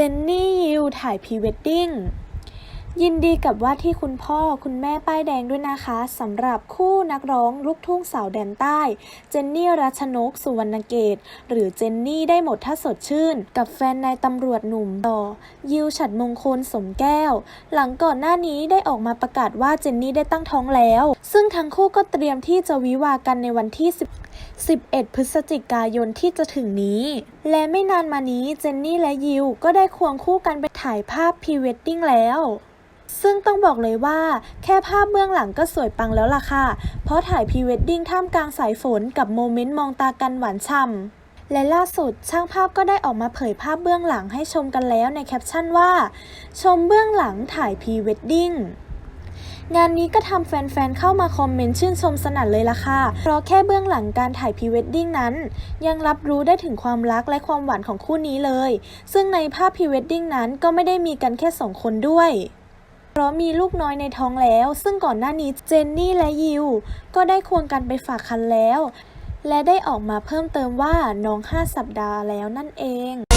เจนนี่ยูถ่ายพรีเวดดิ้ง ยินดีกับว่าที่คุณพ่อคุณแม่ป้ายแดงด้วยนะคะสำหรับคู่นักร้องลูกทุ่งสาวแดนใต้ เจนนี่รัชนกสุวรรณเกต หรือเจนนี่ได้หมดถ้าสดชื่น กับแฟนนายตำรวจหนุ่มต่อ ยิวฉัดมงคลสมแก้ว หลังก่อนหน้านี้ได้ออกมาประกาศว่าเจนนี่ได้ตั้งท้องแล้ว ซึ่งทั้งคู่ก็เตรียมที่จะวิวากันในวันที่10 11พฤศจิกายนที่จะถึงนี้ และไม่นานมานี้เจนนี่และยิวก็ได้ควงคู่กันไปถ่ายภาพพรีเวดดิ้งแล้ว ซึ่งต้องบอกเลยว่า แค่ภาพเบื้องหลังก็สวยปังแล้วล่ะค่ะ เพราะถ่ายพรีเวดดิ้งท่ามกลางสายฝนกับโมเมนต์มองตากันหวานฉ่ำและล่าสุดช่างภาพก็ได้ออกมาเผยภาพเบื้องหลังให้ชมกันแล้วในแคปชั่นว่า ชมเบื้องหลังถ่ายพรีเวดดิ้งงานนี้ก็ทำแฟนๆ เข้ามาคอมเมนต์ชื่นชมสนั่นเลยล่ะค่ะ เพราะแค่เบื้องหลังการถ่ายพรีเวดดิ้งนั้น ยังรับรู้ได้ถึงความรักและความหวานของคู่นี้เลย ซึ่งในภาพพรีเวดดิ้งนั้นก็ไม่ได้มีกันแค่สองคนด้วย ราะมีลูกน้อยในท้องแล้ว ซึ่งก่อนหน้านี้เจนนี่และยิว ก็ได้ควงกันไปฝากคันแล้ว และได้ออกมาเพิ่มเติมว่าน้อง 5 สัปดาห์แล้วนั่นเอง